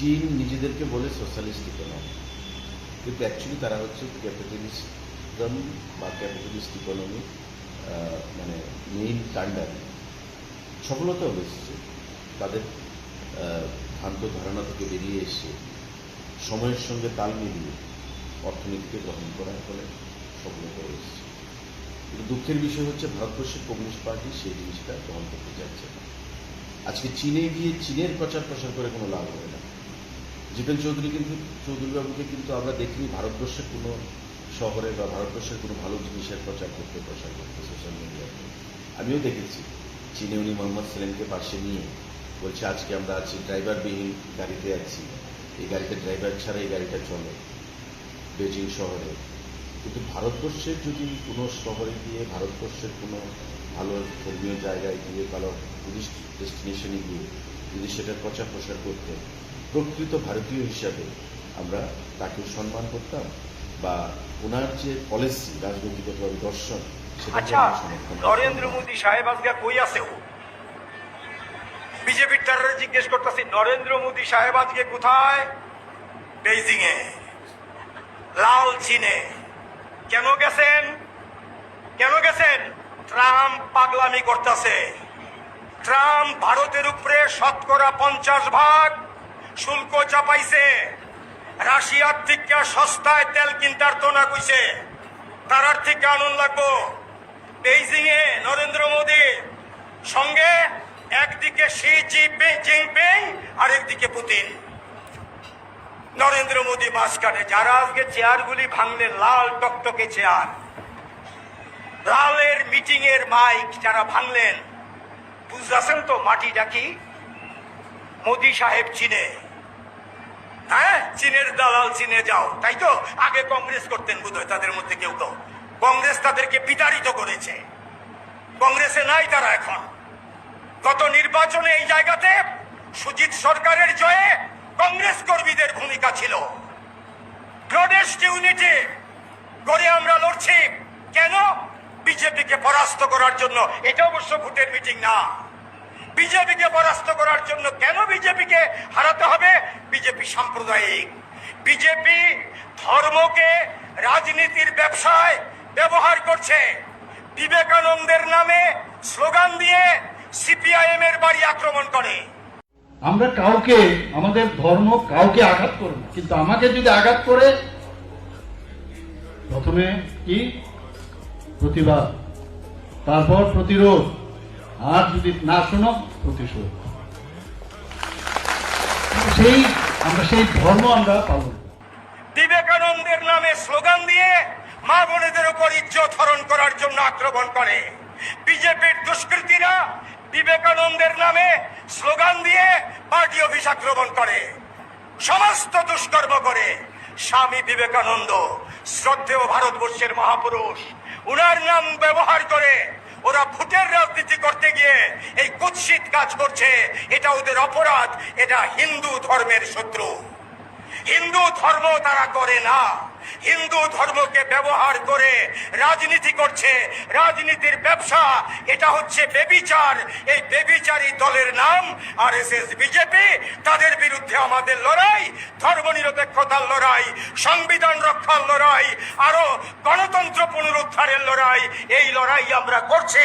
চীন নিজেদেরকে বলে সোশ্যালিস্ট ইকোনমি কিন্তু অ্যাকচুয়ালি তারা হচ্ছে ক্যাপিটালিজম বা ক্যাপিটালিস্ট ইকোনমি মানে মেইন কাণ্ডারি সফলতাও এসেছে তাদের ভ্রান্ত ধারণা থেকে বেরিয়ে এসে সময়ের সঙ্গে তাল মিলিয়ে অর্থনীতিকে গ্রহণ করার ফলে সফলতা এসেছে কিন্তু দুঃখের বিষয় হচ্ছে ভারতবর্ষের কমিউনিস্ট পার্টি সেই জিনিসটা গ্রহণ করতে চাইছে না। আজকে চীনে গিয়ে চীনের প্রচার প্রসার করে কোনো লাভ হবে না। জিতেন চৌধুরী কিন্তু, চৌধুরীবাবুকে কিন্তু আমরা দেখিনি। ভারতবর্ষের কোনো শহরে বা ভারতবর্ষের কোনো ভালো জিনিসের প্রচার করতে প্রচার করতে সোশ্যাল মিডিয়াতে আমিও দেখেছি। চীনে উনি মোহাম্মদ সেলিমকে পাশে নিয়ে বলছে, আজকে আমরা আছি ড্রাইভারবিহীন গাড়িতে আছি। এই গাড়িতে ড্রাইভার ছাড়া এই গাড়িটা চলে বেজিং শহরে। কিন্তু ভারতবর্ষের যদি কোনো শহরে গিয়ে, ভারতবর্ষের কোনো ভালো ধর্মীয় জায়গায় গিয়ে, ভালো টুরিস্ট ডেস্টিনেশনে গিয়ে যদি সেটার প্রচার প্রসার করতেন প্রকৃত ভারতীয় হিসাবে আমরা তাকে সম্মান করতাম বা ওনার যে পলিসি রাজনৈতিকভাবে দর্শন আচ্ছা। নরেন্দ্র মোদী সাহেব আজকে কই আছে বিজেপির তারা জিজ্ঞেস করতেছি নরেন্দ্র মোদী সাহেব আজকে কোথায়? বেইজিং এ লাল চীনে। কেন গেছেন? কেন গেছেন? ট্রাম্প পাগলামি করতেছে। ট্রাম্প ভারতের উপরে শতকরা পঞ্চাশ ভাগ। শুল্ক চাপাইছে। রাশিয়ার থেকে সস্তায় তেল কিনতার তো না কইছে। তারার থেকে আনন্দ লাগবো। বেইজিং এ নরেন্দ্র মোদী সঙ্গে একদিকে শি জিনপিং, আর একদিকে পুতিন। নরেন্দ্র মোদী মাঝখানে, যারা আজকে চেয়ারগুলি ভাঙলেন লাল টকটকে চেয়ার। লালের মিটিং এর মাইক যারা ভাঙলেন বুঝতেছেন তো মাটিটা কি? মোদী সাহেব চিনে। হ্যাঁ চীনের দালাল চীনে যাও, তাই তো? আগে কংগ্রেস করতেন বোধহয় তাদের মধ্যে কেউ কেউ কংগ্রেস তাদেরকে বিতাড়িত করেছে। কংগ্রেসে নাই তারা এখন। গত নির্বাচনে এই জায়গাতে সুজিত সরকারের জয়ে কংগ্রেস কর্মীদের ভূমিকা ছিল। প্রোডেস্ট ইউনিটি করে আমরা লড়ছি। কেন? বিজেপিকে পরাস্ত করার জন্য, এটা অবশ্য ভোটের মিটিং না। বিজেপিকে পরাস্ত করার জন্য কেন বিজেপিকে হারাতে হবে? বিজেপি সাম্প্রদায়িক। বিজেপি ধর্মকে, রাজনীতির ব্যবসায় ব্যবহার করছে। বিবেকানন্দের নামে স্লোগান দিয়ে সিপিআইএম এর বাড়ি আক্রমণ করে। আমরা কাউকে, আমাদের ধর্ম কাউকে আঘাত করব কিন্তু আমাকে যদি আঘাত করে, প্রথমে কি? প্রতিবাদ। তারপর প্রতিরোধ। আর যদি না শোনো, প্রতিশোধ। সেই, আমরা সেই ধর্ম আমরা পালন বিবেকানন্দের নামে স্লোগান দিয়ে মা বোনেদের উপর ইজ্জত হরণ করার জন্য আক্রমণ করে। বিজেপির দুষ্কৃতীরা বিবেকানন্দের নামে স্লোগান দিয়ে পার্টি অফিস আক্রমণ করে। সমস্ত দুষ্কর্ম করে। স্বামী বিবেকানন্দ, শ্রদ্ধেয় ভারতবর্ষের মহাপুরুষ উনার নাম ব্যবহার করে ওরা ভোটের রাজনীতি করতে গিয়ে এই কুৎসিত কাজ করছে। এটা ওদের অপরাধ, এটা হিন্দু ধর্মের শত্রু। হিন্দু ধর্ম তারা করে না। হিন্দু ধর্মকে ব্যবহার করে রাজনীতি করছে, রাজনীতির ব্যবসা, এটা হচ্ছে বেবিচার। এই বেবিচারী দলের নাম আর এস এস বিজেপি। তাদের বিরুদ্ধে আমাদের লড়াই ধর্ম নিরপেক্ষতার লড়াই, সংবিধান রক্ষার লড়াই, আরও গণতন্ত্র পুনরুদ্ধারের লড়াই, এই লড়াই আমরা করছি।